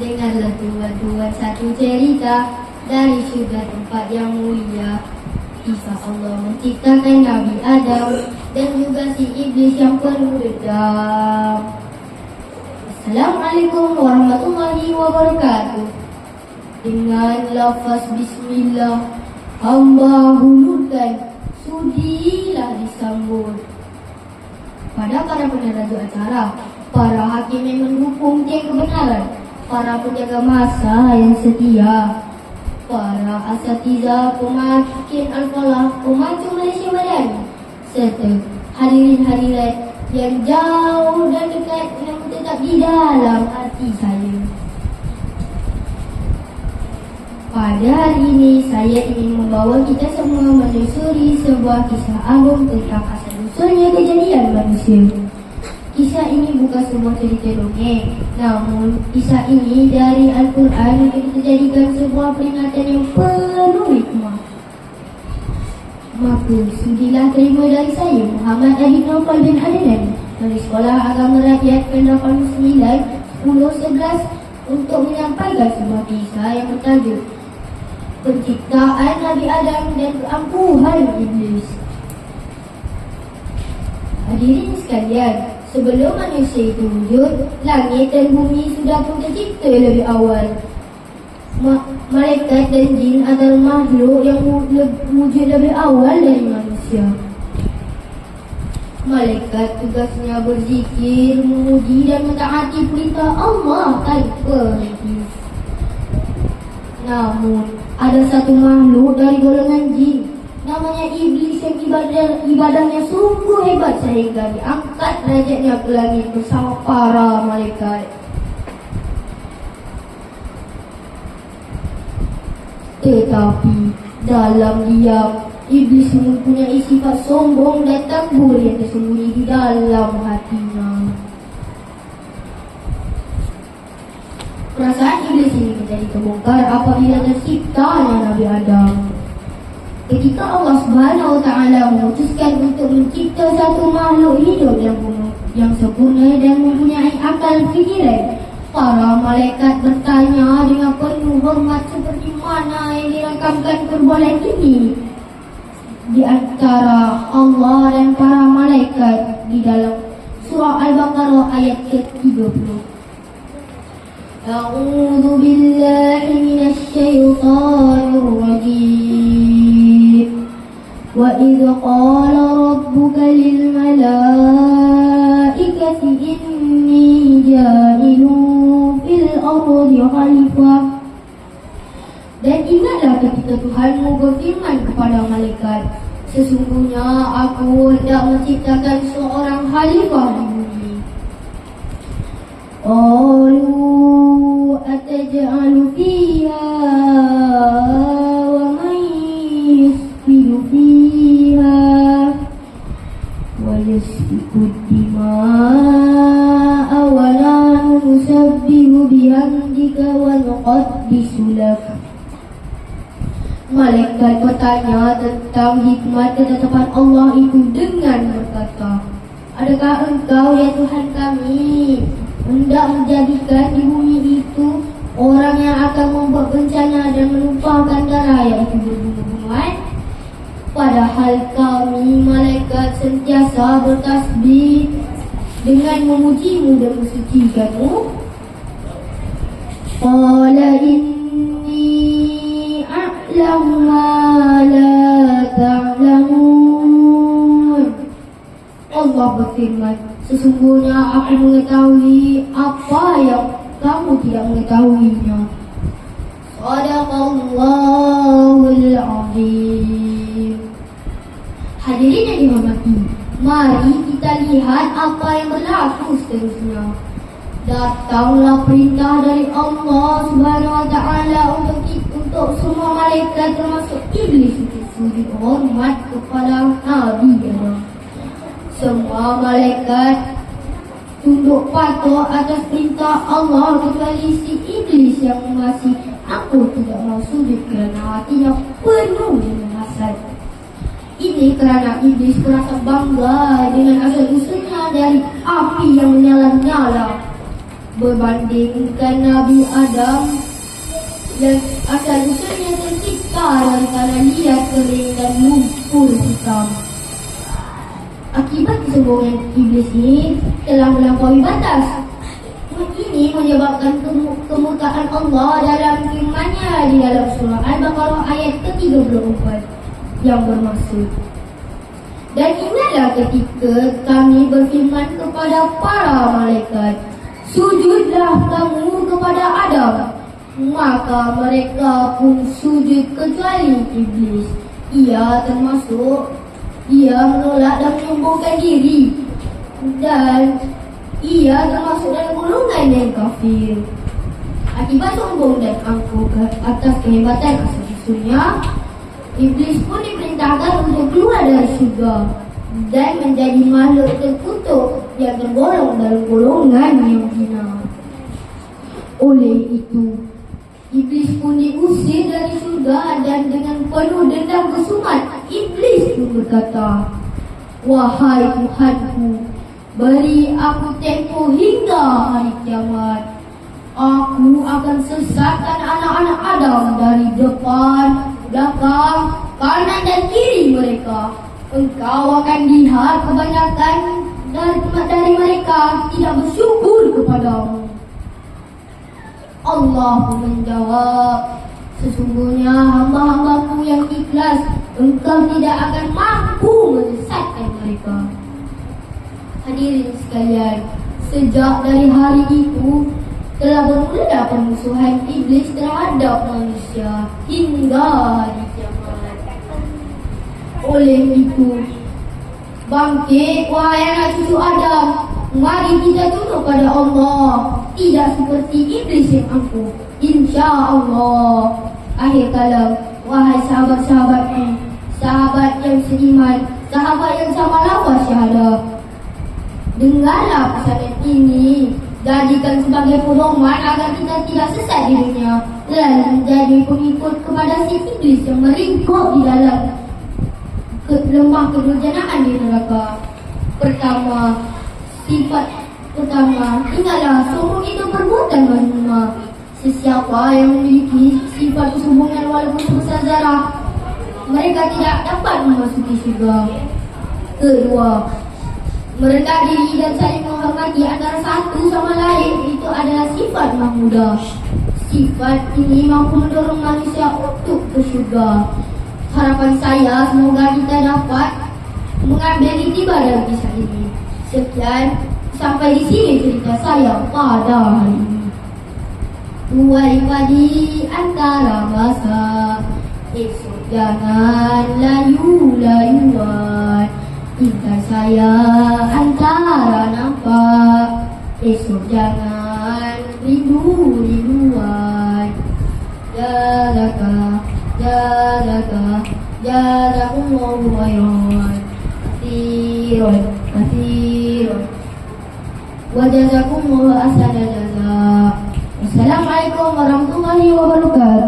Dengarlah tuan-tuan satu cerita dari syurga tempat yang mulia. Kisah Allah menciptakan Nabi Adam dan juga si iblis yang penuh dendam. Assalamualaikum warahmatullahi wabarakatuh. Dengan lafaz bismillah hamba hulurkan sudilah disambut. Pada para peneraju acara, para hakim yang mendukung tiang kebenaran, para penjaga masa yang setia, para asatiza pemakin al-falah, pemacu Malaysia Madani, serta hadirin-hadirat yang jauh dan dekat yang tetap di dalam hati saya. Pada hari ini, saya ingin membawa kita semua menyusuri sebuah kisah agung tentang asal usulnya kejadian manusia. Kisah ini bukan sebuah cerita dongeng, namun kisah ini dari Al-Quran yang kita jadikan sebuah peringatan yang penuh hikmah. Maka sudilah terima dari saya Muhammad Adib Naufal bin Adnan dari Sekolah Agama Rakyat Pendapat 9 10 11 untuk menyampaikan sebuah kisah yang bertajuk Penciptaan Nabi Adam dan keampuhan Iblis. Hadirin sekalian, sebelum manusia itu wujud, langit dan bumi sudah pun tercipta lebih awal. Ma- malaikat dan jin adalah makhluk yang wujud lebih awal dari manusia. Malaikat tugasnya berzikir, memuji dan mentaati perintah Allah tanpa henti. Namun, ada satu makhluk dari golongan jin Namanya Iblis yang ibadah, ibadahnya sungguh hebat sehingga diangkat derajatnya ke langit bersama para malaikat. Tetapi dalam diam, Iblis mempunyai sifat sombong dan takbur yang tersembunyi di dalam hatinya. Perasaan Iblis ini menjadi terbongkar apabila terciptanya Nabi Adam. Ketika Allah Subhanahu Wa Taala memutuskan untuk mencipta satu makhluk hidup yang penuh, yang sempurna dan mempunyai akal fikiran, para malaikat bertanya dengan penuh hormat seperti mana yang dirangkamkan perbualan ini di antara Allah dan para malaikat di dalam surah Al-Baqarah ayat ke-30. أعوذ بالله من الشيطان الرجيم وإذ قال ربك للملائكة إني جاعل في الأرض خليفة Dan ingatlah ketika Tuhanmu berfirman kepada malaikat Sesungguhnya aku hendak menciptakan seorang khalifah di bumi قالوا ونحن نسبح بحمدك ونقدس لك Malaikat bertanya tentang hikmat ketetapan Allah itu dengan berkata Adakah engkau ya Tuhan kami hendak menjadikan di bumi itu orang yang akan membuat bencana dan menumpahkan darah yaitu berbunuh-bunuhan? Padahal kami malaikat sentiasa bertasbih dengan memujimu dan mensucikanmu. Allah berfirman, sesungguhnya aku mengetahui apa yang kamu tidak mengetahuinya. Sadaqallahul azim. Hadirin yang dihormati, mari kita lihat apa yang berlaku seterusnya. Datanglah perintah dari Allah Subhanahu wa taala untuk untuk semua malaikat termasuk iblis untuk sujud hormat kepada Nabi Adam. Semua malaikat tunduk patuh atas perintah Allah kecuali si iblis yang masih aku tidak mau sujud kerana hatinya penuh dengan hasad. Ini kerana iblis merasa bangga dengan asal usulnya dari api yang menyala-nyala. Berbandingkan Nabi Adam yang asal usulnya tercipta dari tanah liat kering dan lumpur hitam. Akibat kesombongan iblis ini telah melampaui batas. Ini menyebabkan kemu- kemurkaan Allah dalam firman-Nya di dalam surah Al-Baqarah ayat ke-34 yang bermaksud dan ingatlah ketika kami berfirman kepada para malaikat Sujudlah kamu kepada Adam. Maka mereka pun sujud kecuali iblis. Ia termasuk Ia menolak dan menyombongkan diri. Dan ia termasuk dalam golongan yang kafir. Akibat sombong dan angkuh atas kehebatan asal-usulnya Iblis pun diperintahkan untuk keluar dari syurga dan menjadi makhluk terkutuk yang tergolong dalam golongan yang hina. Oleh itu, Iblis pun diusir dari syurga dan dengan penuh dendam kesumat, Iblis pun berkata, Wahai Tuhanku, beri aku tempoh hingga hari kiamat. Aku akan sesatkan anak-anak Adam dari depan, belakang, kanan dan kiri mereka. Engkau akan lihat kebanyakan dari, dari mereka tidak bersyukur kepadamu. Allah menjawab, Sesungguhnya hamba-hambaku yang ikhlas, engkau tidak akan mampu menyesatkan mereka. Hadirin sekalian, sejak dari hari itu telah bermula permusuhan iblis terhadap manusia hingga hari. Oleh itu, bangkit wahai anak cucu Adam, mari kita tunduk pada Allah, tidak seperti iblis yang angkuh. Insya Allah. Akhir kalam, wahai sahabat-sahabatku, sahabat yang seiman, sahabat yang sama lafaz syahadah. Dengarlah pesanan ini Jadikan sebagai pedoman agar kita tidak sesat di dunia Dan menjadi pengikut kepada si iblis yang meringkuk di dalam ke lembah kedurjanaan di neraka Pertama, sifat pertama Ingatlah, sombong itu perbuatan mazmumah Sesiapa yang memiliki sifat kesombongan walaupun sebesar zarah Mereka tidak dapat memasuki syurga Kedua, merendah diri dan saling menghormati antara satu sama lain itu adalah sifat mahmudah. Sifat ini mampu mendorong manusia untuk syurga. Harapan saya semoga kita dapat mengambil itibar dalam kisah ini. Sekian, sampai di sini cerita saya pada hari ini. Tuai padi antara masa. Esok jangan layu-layuan. Ingat saya antara nampak. Esok jangan rindu-rinduan Jalakumullahu khairan Kathirun, kathirun Wajazakumullahu asana jazak Wassalamualaikum warahmatullahi wabarakatuh